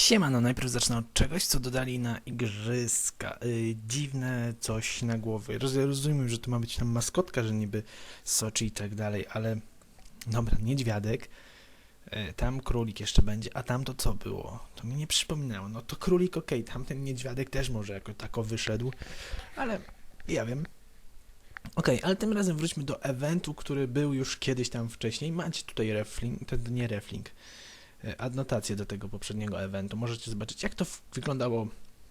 Siema, no najpierw zacznę od czegoś, co dodali na igrzyska. Yy, dziwne coś na. Roz, rozumiem, że to ma być tam maskotka, że niby Sochi i tak dalej, ale dobra, niedźwiadek, yy, tam królik jeszcze będzie, a tam to co było? To mi nie przypominało. No to królik, okej, tamten niedźwiadek też może jako tako wyszedł, ale ja wiem. Okej, ale tym razem wróćmy do eventu, który był już kiedyś tam wcześniej. Macie tutaj reflink, to nie reflink, e, adnotację do tego poprzedniego eventu. Możecie zobaczyć, jak to wyglądało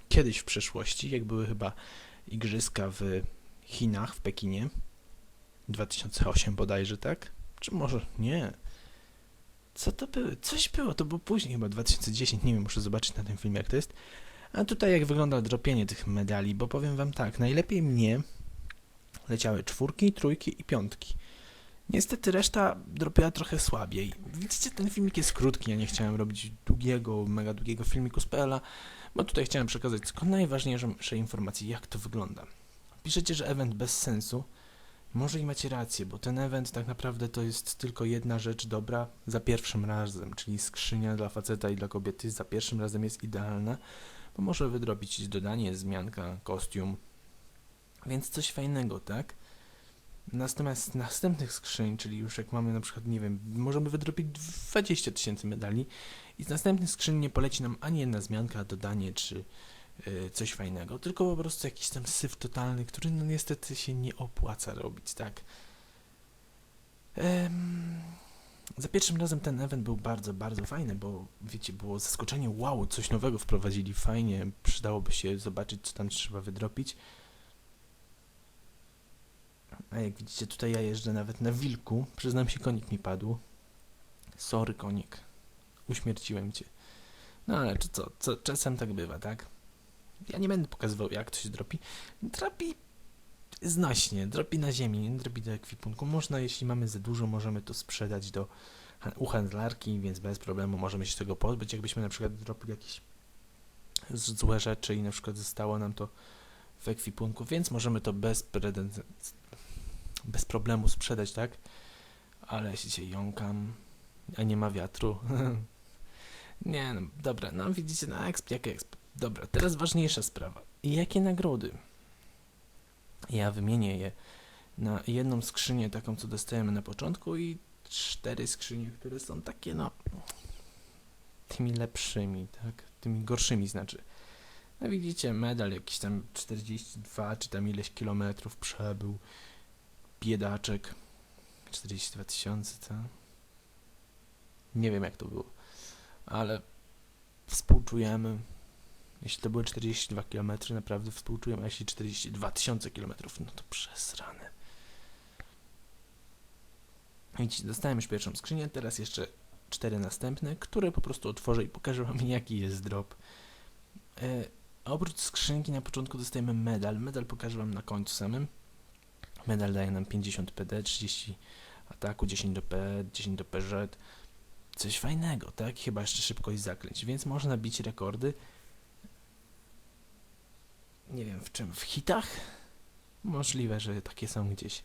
kiedyś w przeszłości, jak były chyba igrzyska w Chinach, w Pekinie. 2008 bodajże, tak? Czy może nie? Co to było? Coś było, to było później chyba, 2010, nie wiem, muszę zobaczyć na tym filmie, jak to jest. A tutaj jak wygląda dropienie tych medali, bo powiem wam tak, najlepiej mnie leciały czwórki, trójki i piątki. Niestety reszta dropiła trochę słabiej. Widzicie, ten filmik jest krótki, ja nie chciałem robić długiego, mega długiego filmiku z PL-a, bo tutaj chciałem przekazać tylko najważniejsze informacje, jak to wygląda. Piszecie, że event bez sensu. Może i macie rację, bo ten event tak naprawdę to jest tylko jedna rzecz dobra za pierwszym razem, czyli skrzynia dla faceta i dla kobiety za pierwszym razem jest idealna, bo może wydrobić dodanie, zmianka, kostium, więc coś fajnego, tak? Natomiast z następnych skrzyń, czyli już jak mamy na przykład, nie wiem, możemy wydropić 20 tysięcy medali i z następnych skrzyń nie poleci nam ani jedna zmianka, dodanie czy y, coś fajnego, tylko po prostu jakiś tam syf totalny, który no niestety się nie opłaca robić, tak? Em, za pierwszym razem ten event był bardzo, bardzo fajny, bo wiecie, było zaskoczenie, wow, coś nowego wprowadzili, fajnie, przydałoby się zobaczyć, co tam trzeba wydropić. A jak widzicie, tutaj ja jeżdżę nawet na wilku. Przyznam się, konik mi padł. Sorry, konik. Uśmierciłem cię. No ale czy co, co? Czasem tak bywa, tak? Ja nie będę pokazywał, jak to się dropi. Dropi znośnie, dropi na ziemi, dropi do ekwipunku. Można, jeśli mamy za dużo, możemy to sprzedać do u handlarki, więc bez problemu możemy się tego pozbyć. Jakbyśmy na przykład dropili jakieś złe rzeczy i na przykład zostało nam to w ekwipunku, więc możemy to bez, bez problemu sprzedać, tak? Ale się jąkam, a nie ma wiatru. nie, no dobra, no widzicie, na exp, jak exp. Dobra, teraz ważniejsza sprawa. Jakie nagrody? Ja wymienię je na jedną skrzynię taką, co dostajemy na początku i cztery skrzynie, które są takie, no, tymi lepszymi, tak? Tymi gorszymi znaczy. No widzicie, medal jakiś tam 42 czy tam ileś kilometrów przebył. Biedaczek. 42 tysiące, co? Nie wiem jak to było. Ale współczujemy. Jeśli to były 42 km, naprawdę współczujemy, a jeśli 42 tysiące kilometrów, no to przesrane. Widzicie, dostałem już pierwszą skrzynię, teraz jeszcze cztery następne, które po prostu otworzę i pokażę wam jaki jest drop. E, oprócz skrzynki na początku dostajemy medal. Medal pokażę wam na końcu samym. Medal daje nam 50 PD, 30 ataku, 10 do P, 10 do PZ. Coś fajnego, tak? Chyba jeszcze szybkość zaklęć, więc można bić rekordy. Nie wiem w czym, w hitach? Możliwe, że takie są gdzieś.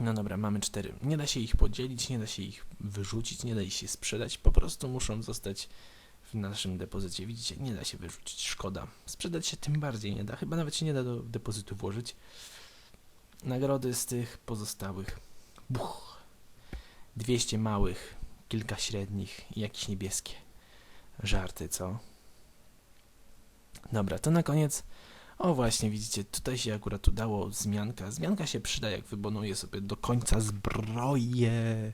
No dobra, mamy cztery. Nie da się ich podzielić, nie da się ich wyrzucić, nie da ich się sprzedać, po prostu muszą zostać naszym depozycie. Widzicie, nie da się wyrzucić, szkoda. Sprzedać się tym bardziej nie da, chyba nawet się nie da do depozytu włożyć. Nagrody z tych pozostałych. Buch. 200 małych, kilka średnich i jakieś niebieskie. Żarty, co? Dobra, to na koniec. O właśnie, widzicie, tutaj się akurat udało zmianka. Zmianka się przyda, jak wybonuję sobie do końca zbroję.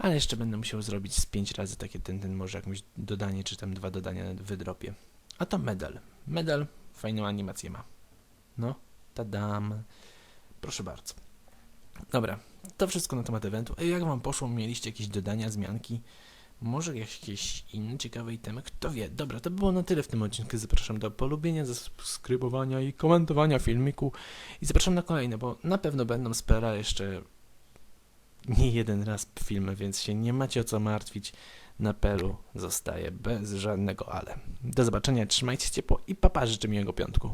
Ale jeszcze będę musiał zrobić z 5 razy takie ten, ten może jakieś dodanie, czy tam dwa dodania wydropię. A to medal. Medal fajną animację ma. No, tadam. Proszę bardzo. Dobra, to wszystko na temat eventu. A jak wam poszło? Mieliście jakieś dodania, zmianki? Może jakieś inne ciekawe itemy? Kto wie? Dobra, to było na tyle w tym odcinku. Zapraszam do polubienia, zasubskrybowania i komentowania filmiku. I zapraszam na kolejne, bo na pewno będą spera jeszcze nie jeden raz filmy, więc się nie macie o co martwić. Na pelu zostaje bez żadnego ale. Do zobaczenia, trzymajcie się ciepło i papa życzę miłego piątku.